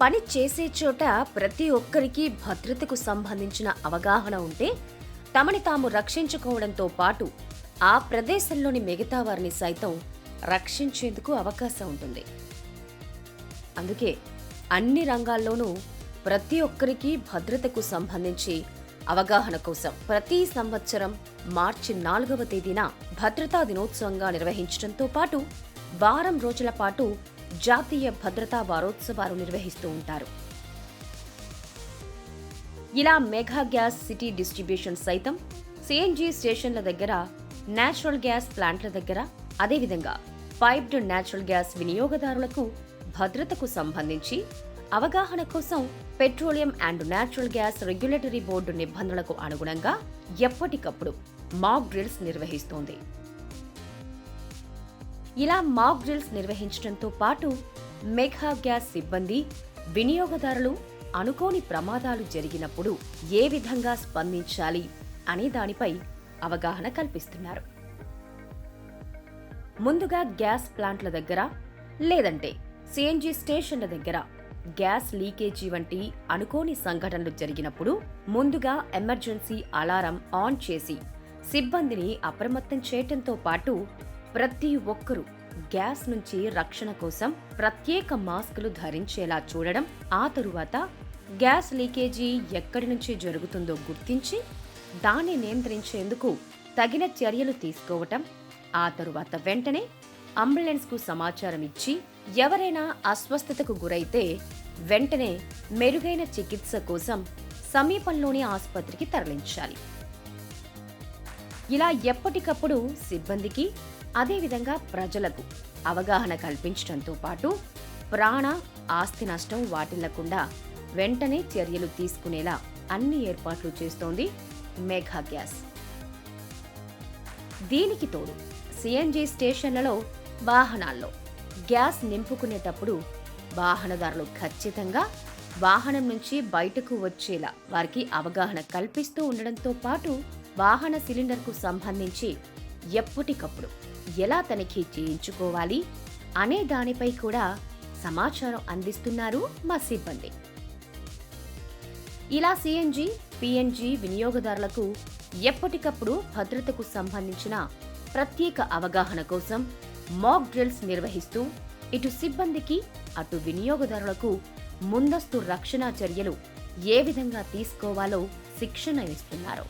పని చేసే చోట ప్రతి ఒక్కరికి భద్రతకు సంబంధించిన అవగాహన ఉంటే తమని తాము రక్షించుకోవడంతో పాటు ఆ ప్రదేశంలోని మిగతా వారిని సైతం రక్షించేందుకు అవకాశం ఉంటుంది. అందుకే అన్ని రంగాల్లోనూ ప్రతి ఒక్కరికి భద్రతకు సంబంధించి అవగాహన కోసం ప్రతి సంవత్సరం మార్చి నాలుగవ తేదీన భద్రతా దినోత్సవంగా నిర్వహించడంతో పాటు వారం రోజుల పాటు జాతీయ భద్రతా వారోత్సవాలు నిర్వహిస్తూ ఉంటారు. ఇలా మెగా గ్యాస్ సిటీ డిస్ట్రిబ్యూషన్ సైతం సిఎన్జి స్టేషన్ల దగ్గర నేచురల్ గ్యాస్ ప్లాంట్ల దగ్గర అదేవిధంగా పైప్డ్ నేచురల్ గ్యాస్ వినియోగదారులకు భద్రతకు సంబంధించి అవగాహన కోసం petroleum and natural gas regulatory board నిబంధనలకు అనుగుణంగా ఎప్పటికప్పుడు మాక్ డ్రిల్స్ నిర్వహిస్తోంది. ఇలా మాక్ డ్రిల్స్ నిర్వహించడంతో పాటు మెగా గ్యాస్ సిబ్బంది వినియోగదారులు అనుకోని ప్రమాదాలు జరిగినప్పుడు ఏ విధంగా స్పందించాలి అనే దానిపై అవగాహన కల్పిస్తున్నారు. ముందుగా గ్యాస్ ప్లాంట్ల దగ్గర లేదంటే సిఎన్జి స్టేషన్ల దగ్గర గ్యాస్ లీకేజీ వంటి అనుకోని సంఘటనలు జరిగినప్పుడు ముందుగా ఎమర్జెన్సీ అలారం ఆన్ చేసి సిబ్బందిని అప్రమత్తం చేయటంతో పాటు ప్రతి ఒక్కరూ గ్యాస్ నుంచి రక్షణ కోసం ప్రత్యేక మాస్కులు ధరించేలా చూడడం ఆ తరువాత గ్యాస్ లీకేజీ ఎక్కడి నుంచి జరుగుతుందో గుర్తించి దాన్ని నియంత్రించేందుకు తగిన చర్యలు తీసుకోవటం ఆ తరువాత వెంటనే అంబులెన్స్కు సమాచారం ఇచ్చి ఎవరైనా అస్వస్థతకు గురైతే వెంటనే మెరుగైన చికిత్స కోసం సమీపంలోని ఆసుపత్రికి తరలించాలి. ఇలా ఎప్పటికప్పుడు సిబ్బందికి అదేవిధంగా ప్రజలకు అవగాహన కల్పించడంతో పాటు ప్రాణ ఆస్తి నష్టం వాటిల్లకుండా వెంటనే చర్యలు తీసుకునేలా అన్ని ఏర్పాట్లు చేస్తోంది మెగా గ్యాస్. దీనికి తోడు సిఎన్జి స్టేషన్లలో వాహనాల్లో గ్యాస్ నింపుకునేటప్పుడు వాహనదారులు ఖచ్చితంగా వాహనం నుంచి బయటకు వచ్చేలా వారికి అవగాహన కల్పిస్తూ ఉండడంతో పాటు వాహన సిలిండర్కు సంబంధించి ఎప్పటికప్పుడు ఎలా తనిఖీ చేయించుకోవాలి అనే దానిపై కూడా సమాచారం అందిస్తున్నారు మా సిబ్బంది. ఇలా సిఎన్జి పిఎన్జి వినియోగదారులకు ఎప్పటికప్పుడు భద్రతకు సంబంధించిన ప్రత్యేక అవగాహన కోసం మాక్ డ్రిల్స్ నిర్వహిస్తూ ఇటు సిబ్బందికి అటు వినియోగదారులకు ముందస్తు రక్షణ చర్యలు ఏ విధంగా తీసుకోవాలో శిక్షణ ఇస్తున్నారు.